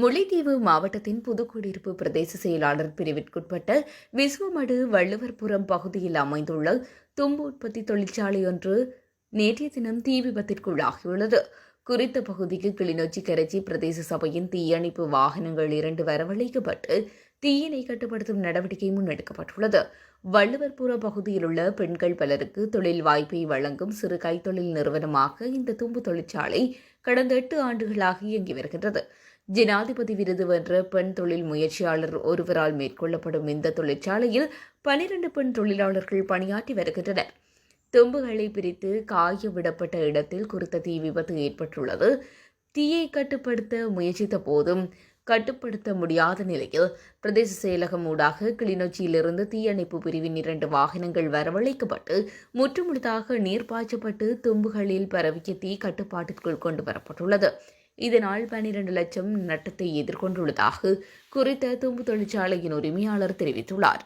முல்லைத்தீவு மாவட்டத்தின் புதுக்குடியிருப்பு பிரதேச செயலாளர் பிரிவிற்குட்பட்ட விஸ்வமடு வள்ளுவர்புரம் பகுதியில் அமைந்துள்ள தும்பு உற்பத்தி தொழிற்சாலை ஒன்று நேற்றைய தினம் தீ விபத்திற்குள்ளாகியுள்ளது. குறித்த பகுதிக்கு கிளிநொச்சி கரைச்சி பிரதேச சபையின் தீயணைப்பு வாகனங்கள் இரண்டு வரவழைக்கப்பட்டு தீயினை கட்டுப்படுத்தும் நடவடிக்கை முன்னெடுக்கப்பட்டுள்ளது. வள்ளுவர்புர பகுதியில் உள்ள பெண்கள் பலருக்கு தொழில் வாய்ப்பை வழங்கும் சிறு கைத்தொழில் நிறுவனமாக இந்த தும்பு தொழிற்சாலை கடந்த எட்டு ஆண்டுகளாக இயங்கி வருகின்றது. ஜனாதிபதி விருது வென்ற பெண் தொழில் முயற்சியாளர் ஒருவரால் மேற்கொள்ளப்படும் இந்த தொழிற்சாலையில் பனிரண்டு பெண் தொழிலாளர்கள் பணியாற்றி வருகின்றனர். தும்புகளை பிரித்து காய விடப்பட்ட இடத்தில் குறித்த தீ விபத்து ஏற்பட்டுள்ளது. தீயை கட்டுப்படுத்த முயற்சித்த போதும் கட்டுப்படுத்த முடியாத நிலையில் பிரதேச செயலகம் ஊடாக கிளிநொச்சியிலிருந்து தீயணைப்பு பிரிவின் இரண்டு வாகனங்கள் வரவழைக்கப்பட்டு முற்றுமுழுதாக நீர் பாய்ச்சப்பட்டு தும்புகளில் பரவிய தீ கட்டுப்பாட்டிற்குள் கொண்டு வரப்பட்டுள்ளது. இதனால் பனிரெண்டு லட்சம் நட்டத்தை எதிர்கொண்டுள்ளதாக குறித்த தும்பு தொழிற்சாலையின் உரிமையாளர் தெரிவித்துள்ளார்.